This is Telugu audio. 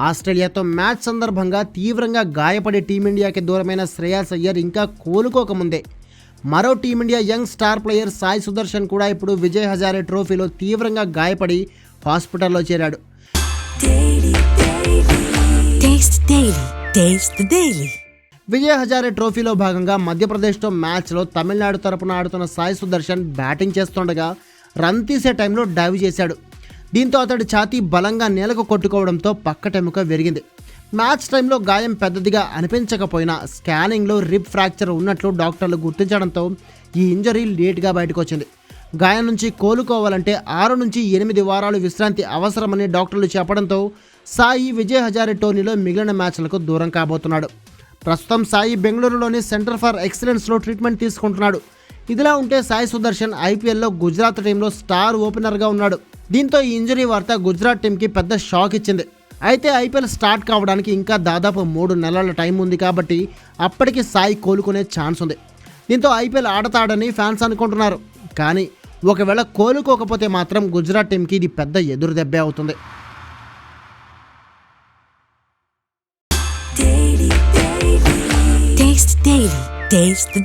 ఆస్ట్రేలియాతో మ్యాచ్ సందర్భంగా తీవ్రంగా గాయపడి టీమిండియాకి దూరమైన శ్రేయాస్ అయ్యర్ ఇంకా కోలుకోకముందే. మరో team India young star player Sai Sudharsan కూడా ఇప్పుడు విజయ్ హజారే ట్రోఫీలో తీవ్రంగా గాయపడి హాస్పిటల్లో చేరాడు. విజయ్ హజారే ట్రోఫీలో భాగంగా మధ్యప్రదేశ్తో మ్యాచ్లో తమిళనాడు తరపున ఆడుతున్న సాయి సుదర్శన్ బ్యాటింగ్ చేస్తుండగా రన్ తీసే టైంలో డైవ్ చేశాడు. దీంతో అతడి ఛాతీ బలంగా నేలకు కొట్టుకోవడంతో పక్కటెముక విరిగింది. మ్యాచ్ టైంలో గాయం పెద్దదిగా అనిపించకపోయినా స్కానింగ్లో రిబ్ ఫ్రాక్చర్ ఉన్నట్లు డాక్టర్లు గుర్తించడంతో ఈ ఇంజరీ లేట్గా బయటకు వచ్చింది గాయం నుంచి కోలుకోవాలంటే ఆరు నుంచి ఎనిమిది వారాలు విశ్రాంతి అవసరమని డాక్టర్లు చెప్పడంతో సాయి విజయ్ హజారే టోర్నీలో మిగిలిన మ్యాచ్లకు దూరం కాబోతున్నాడు. ప్రస్తుతం సాయి బెంగళూరులోని సెంటర్ ఫర్ ఎక్సలెన్స్లో ట్రీట్మెంట్ తీసుకుంటున్నాడు. ఇదిలా ఉంటే సాయి సుదర్శన్ ఐపీఎల్లో గుజరాత్ టీంలో స్టార్ ఓపెనర్గా ఉన్నాడు. దీంతో ఈ ఇంజరీ వార్త గుజరాత్ టీంకి పెద్ద షాక్ ఇచ్చింది. అయితే ఐపీఎల్ స్టార్ట్ కావడానికి ఇంకా దాదాపు మూడు నెలల టైం ఉంది కాబట్టి అప్పటికి సాయి కోలుకునే ఛాన్స్ ఉంది. దీంతో ఐపీఎల్ ఆడతాడని ఫ్యాన్స్ అనుకుంటున్నారు. కానీ ఒకవేళ కోలుకోకపోతే మాత్రం గుజరాత్ టీంకి ఇది పెద్ద ఎదురు దెబ్బే అవుతుంది. Taste.